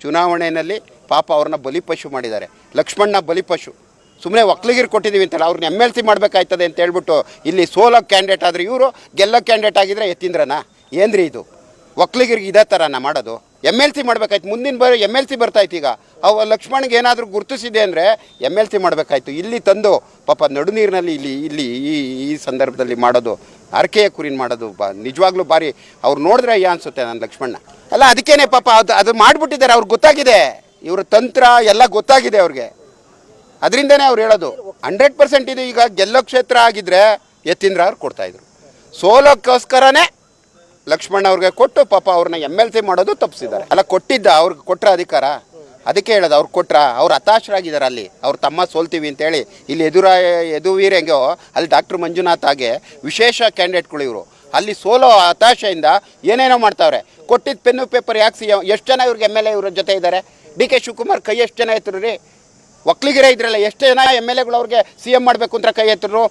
ಚುನಾವಣೆಯಲ್ಲಿ ಪಾಪ ಅವ್ರನ್ನ ಬಲಿಪಶು ಮಾಡಿದ್ದಾರೆ. ಲಕ್ಷ್ಮಣ್ಣ ಬಲಿಪಶು ಸುಮ್ಮನೆ ಒಕ್ಲಿಗಿರು ಕೊಟ್ಟಿದ್ದೀವಿ ಅಂತಲ್ಲ ಅವ್ರನ್ನ ಎಂ ಎಲ್ ಸಿ ಮಾಡಬೇಕಾಯ್ತದೆ ಅಂತ ಹೇಳ್ಬಿಟ್ಟು ಇಲ್ಲಿ ಸೋಲೋ ಕ್ಯಾಂಡಿಡೇಟ್ ಆದರೆ ಇವರು ಗೆಲ್ಲೋ ಕ್ಯಾಂಡಿಡೇಟ್ ಆಗಿದ್ರೆ ಎತ್ತಿಂದ್ರನ ಏನ್ರಿ ಇದು? ಒಕ್ಲಿಗರಿಗೆ ಇದೇ ಥರನ ಮಾಡೋದು? ಎಂ ಎಲ್ ಸಿ ಮಾಡ್ಬೇಕಾಯ್ತು. ಮುಂದಿನ ಬಾರಿ ಎಂ ಎಲ್ ಸಿ ಬರ್ತಾಯ್ತು ಈಗ. ಅವ ಲಕ್ಷ್ಮಣ್ಗೆ ಏನಾದರೂ ಗುರುತಿಸಿದೆ ಅಂದರೆ ಎಂ ಎಲ್ ಸಿ ಮಾಡಬೇಕಾಯ್ತು. ಇಲ್ಲಿ ತಂದು ಪಾಪ ನಡು ನೀರಿನಲ್ಲಿ ಇಲ್ಲಿ ಇಲ್ಲಿ ಈ ಈ ಸಂದರ್ಭದಲ್ಲಿ ಮಾಡೋದು, ಅರಕೆಯ ಕುರಿನ ಮಾಡೋದು ಬಾ, ನಿಜವಾಗ್ಲೂ ಭಾರಿ. ಅವ್ರು ನೋಡಿದ್ರೆ ಅಯ್ಯ ಅನ್ಸುತ್ತೆ ನನ್ನ ಲಕ್ಷ್ಮಣ್ಣ ಅಲ್ಲ, ಅದಕ್ಕೇನೆ ಪಾಪ ಅದು ಅದು ಮಾಡಿಬಿಟ್ಟಿದ್ದಾರೆ. ಅವ್ರಿಗೆ ಗೊತ್ತಾಗಿದೆ. ಇವ್ರ ತಂತ್ರ ಎಲ್ಲ ಗೊತ್ತಾಗಿದೆ ಅವ್ರಿಗೆ. ಅದರಿಂದನೇ ಅವ್ರು ಹೇಳೋದು. ಹಂಡ್ರೆಡ್ ಪರ್ಸೆಂಟ್ ಇದು ಈಗ ಗೆಲ್ಲೋ ಕ್ಷೇತ್ರ ಆಗಿದ್ರೆ ಯತೀಂದ್ರ ಅವ್ರು ಕೊಡ್ತಾಯಿದ್ರು ಸೋಲೋಕ್ಕೋಸ್ಕರನೇ ಲಕ್ಷ್ಮಣ ಅವ್ರಿಗೆ ಕೊಟ್ಟು ಪಾಪ ಅವ್ರನ್ನ ಎಂ ಎಲ್ ಸಿ ಮಾಡೋದು ತಪ್ಪಿಸಿದ್ದಾರೆ. ಅಲ್ಲ, ಕೊಟ್ಟಿದ್ದ ಅವ್ರಿಗೆ ಕೊಟ್ರ ಅಧಿಕಾರ? ಅದಕ್ಕೆ ಹೇಳೋದು, ಅವ್ರು ಕೊಟ್ರ, ಅವ್ರು ಹತಾಶರಾಗಿದ್ದಾರೆ ಅಲ್ಲಿ. ಅವ್ರು ತಮ್ಮ ಸೋಲ್ತೀವಿ ಅಂತೇಳಿ. ಇಲ್ಲಿ ಎದುರ, ಎದುವೀರ್ ಹೆಂಗೋ, ಅಲ್ಲಿ ಡಾಕ್ಟರ್ ಮಂಜುನಾಥ್ ಹಾಗೆ ವಿಶೇಷ ಕ್ಯಾಂಡಿಡೇಟ್ಗಳು ಇವರು. ಅಲ್ಲಿ ಸೋಲೋ ಹತಾಶೆಯಿಂದ ಏನೇನೋ ಮಾಡ್ತಾವ್ರೆ. ಕೊಟ್ಟಿದ್ದ ಪೆನ್ನು ಪೇಪರ್ ಯಾಕೆ ಸಿ ಎಷ್ಟು ಜನ ಇವ್ರಿಗೆ ಎಂ ಎಲ್ ಎ ಇವ್ರ ಜೊತೆ ಇದ್ದಾರೆ? ಡಿ ಕೆ ಶಿವಕುಮಾರ್ ಕೈ ಎಷ್ಟು ಜನ ಎತ್ತರು ರೀ ಒಕ್ಲಿಗಿರೇ ಇದ್ರಲ್ಲ, ಎಷ್ಟು ಜನ ಎಂ ಎಲ್ ಎಗಳು ಅವ್ರಿಗೆ ಸಿ ಎಂ ಮಾಡಬೇಕು ಅಂತ ಕೈ ಎತ್ತರು